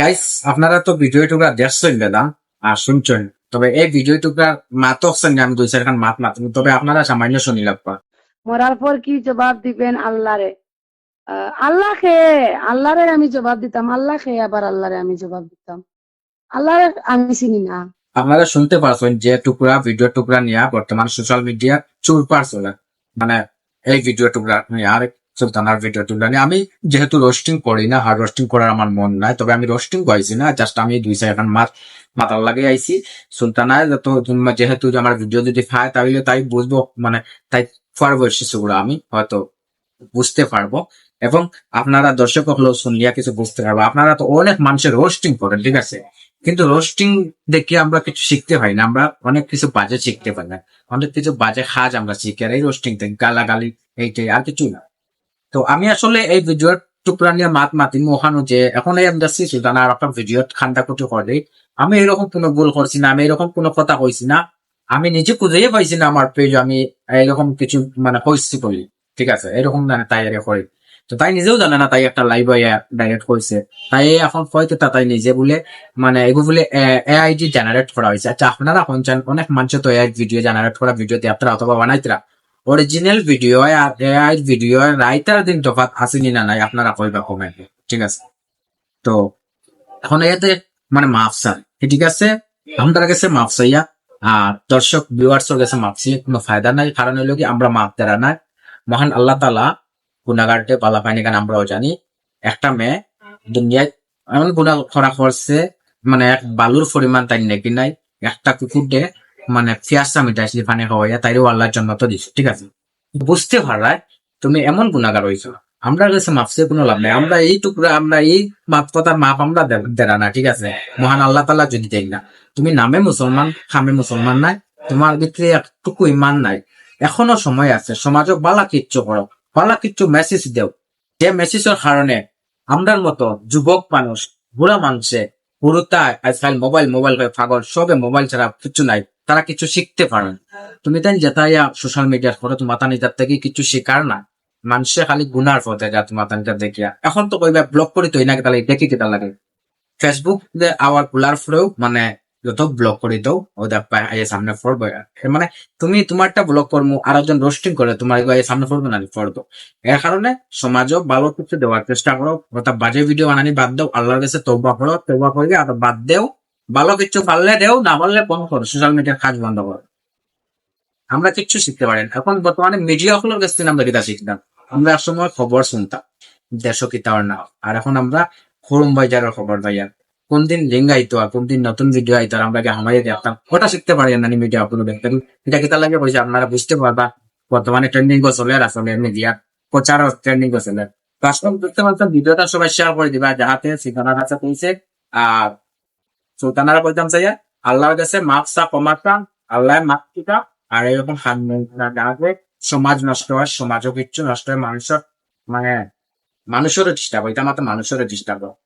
Guys আপনারা তো video টুকরা দেখছেন দাদা আর শুনছেন। তবে এই ভিডিও টুকরা মাত হচ্ছেন আমি দুই চারখান মাত মাত তবে আপনারা সামান্য শুনি লাগবা। মরার পর কি জবাব দিবেন আল্লাহরে? আহ, আল্লাহ খেয়ে আল্লাহরে আমি জবাব দিতাম আল্লাহ খেয়ে আবার আল্লাহরে আমি জবাব দিতাম। আল্লাহরে আমি চিনি না। আপনারা শুনতে পারছেন যে টুকরা ভিডিও টুকরা নিয়ে বর্তমান সোশ্যাল মিডিয়া চুরপার চলে মানে এই ভিডিও টুকরা নিয়ে আর সুলতানার ভিডিও নিয়ে। আমি যেহেতু রোস্টিং করি না, আর রোস্টিং করার আমার মন নাই, তবে আমি রোস্টিং করেছি না জাস্ট আমি দুই চারখান মাত মাথার লাগে আইছি। সুলতানায় যত যেহেতু আমার ভিডিও যদি খায় তাহলে তাই বুঝব মানে তাই পারব শিশুগুলো আমি, হয়তো বুঝতে পারব। এবং আপনারা দর্শক হলেও শুনলিয়া কিছু বুঝতে পারব। আপনারা তো অনেক মানুষের রোস্টিং করেন, ঠিক আছে? কিন্তু রোস্টিং দেখে আমরা কিছু শিখতে পারি না, আমরা অনেক কিছু বাজে শিখতে পারি না। অনেক কিছু বাজে কাজ আমরা শিখি, আর এই রোস্টিং থেকে গালাগালি, এইটাই, আর কিছু না। তো আমি আসলে এই ভিডিওর টুকরা নিয়ে মাত মাতি ওখানে যে এখন এই আমরা সুলতান আর একটা ভিডিও খান্ডা কুটি করে। আমি এরকম কোনো ভুল করছি না, আমি এরকম কোনো কথা কইছি না। আমি নিজে খুঁজেই পাইছি না আমার পেজ আমি এরকম কিছু মানে কইছি বলি ঠিক আছে, এরকম না তাই এর করি। তো তাই নিজেও জানে না তাই একটা লাইভ ডাইরেক্ট কইছে। তাই এখন হয়তো তা তাই নিজে বলে মানে এগুলো বলে এআইডি জেনারেট করা হয়েছে আচ্ছা আপনারা শুনছেন, অনেক মানুষ তো এআই ভিডিও জেনারেট করা ভিডিও দিয়ে আপনারা অথবা বানাইতরা। অরিজিনাল ভিডিও আর এআই ভিডিও রাইটার দিন তফাৎ আসেনি না নাই, আপনারা কইবা কমেন্টে ঠিক আছে? তো, এখন এতে মানে মাফ স্যার ঠিক আছে? আমাদের কাছে মাফ চাইয়া, আর দর্শক ভিউয়ার্স কাছে মাফ চাইয়া, কোনো ফায়দা নাই, কারণ হলো কি আমরা মাফ দেরা নাই। মহান আল্লাহ তালা গুনাগারটে পালা পায়নি কারণ আমরাও জানি। একটা মেয়ে দুনিয়ায় এমন গুণা করা করছে মানে এক বালুর পরিমাণ তাই নাকি নাই। একটা কুকুর মানে ফিয়াসা মিটাইছি পানি খাওয়াইয়া তাইও আল্লাহর জন্য তো দিচ্ছে ঠিক আছে? বুঝতে পারায় তুমি এমন গুণাগার হয়েছো আমরা কাছে মাপসে কোনো লাভ নাই, আমরা এই টুকরা, আমরা এই মাপ কথার মাপ আমরা দেরা না, ঠিক আছে? মহান আল্লাহ তালা যদি দেখ না। তুমি নামে মুসলমান, খামে মুসলমান নাই, তোমার ভিতরে একটুকু ইমান নাই। এখনও সময় আছে, সমাজক বালা কিচ্ছু করো, বালা কিচ্ছু মেসেজ দেও। যে মেসেজের কারণে আমরার মতো যুবক মানুষ, বুড়া মানুষে পুরোটা আজকাল মোবাইল মোবাইল হয়ে পাগল, সবে মোবাইল ছাড়া কিছু নাই। তারা কিছু শিখতে পারেন। তুমি তাই যেতাইয়া সোশ্যাল মিডিয়ার ফটো তোমার তার থেকে কিছু শিকার না। মানুষে খালি গুনার পথে যা তোমার তানিটা দেখিয়া। এখন তো কইবা ব্লক করি তো না তাহলে দেখি কেটা লাগে। ফেসবুক আওয়ার খোলার পরেও মানে যত ব্লক করে দাও ও দেখ সামনে পড়বে। মানে তুমি তোমারটা ব্লক করব আর একজন রোস্টিং করে, তোমার সামনে পড়বে না, পড়ব। এর কারণে সমাজও ভালো কিছু দেওয়ার চেষ্টা করো অর্থাৎ বাজে ভিডিও বানানি বাদ দাও, আল্লাহর কাছে তৌবা করো তৌবা করে আর বাদ দেও। ভালো কিছু পারলে দেও, না পারলে বন্ধ করো সোশ্যাল মিডিয়ার কাজ বন্ধ করো। আমরা কিচ্ছু শিখতে পারি না। এখন বর্তমানে মিডিয়া হলো কাছ থেকে আমরা কিতা শিখতাম। আমরা এক সময় খবর শুনতাম, দেশ কিতার না আর এখন আমরা খরুম বাজারের খবর পাইয়া কোন দিন লিঙ্ক আইতো আর কোন দিন নতুন ভিডিও আইতো আর আমরা হামাইয়ে দেখতাম। ওটা শিখতে পারি না মিডিয়া কোনো দেখতেন এটা কিতা লাগে বলছে? আপনারা বুঝতে পারবা, বর্তমানে ট্রেন্ডিং চলে আর আসলে মিডিয়া প্রচার ট্রেন্ডিং চলে। কাস্টম বুঝতে পারতাম ভিডিওটা সবাই শেয়ার করে দিবা। যাহাতে ঠিকানার কাছে পৌঁছে। আর সুলতানারা বলতাম চাইয়া আল্লাহর কাছে মাপ চা কমাতা আল্লাহ মাপ কিতা? আর এরকম হাত যে সমাজ নষ্ট হয়, সমাজও কিচ্ছু নষ্ট হয় মানুষের মানে মানুষেরও ডিস্টার্ব এটা মাত্র মানুষেরও ডিস্টার্ব হয়